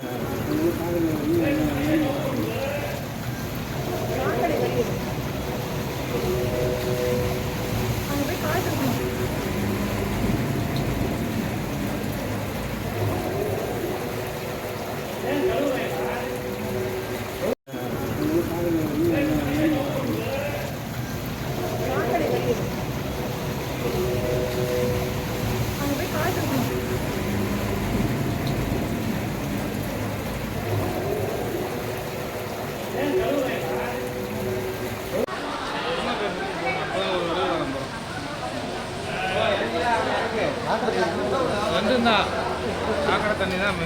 Hello, ரெண்டும் தான் தண்ணி தான்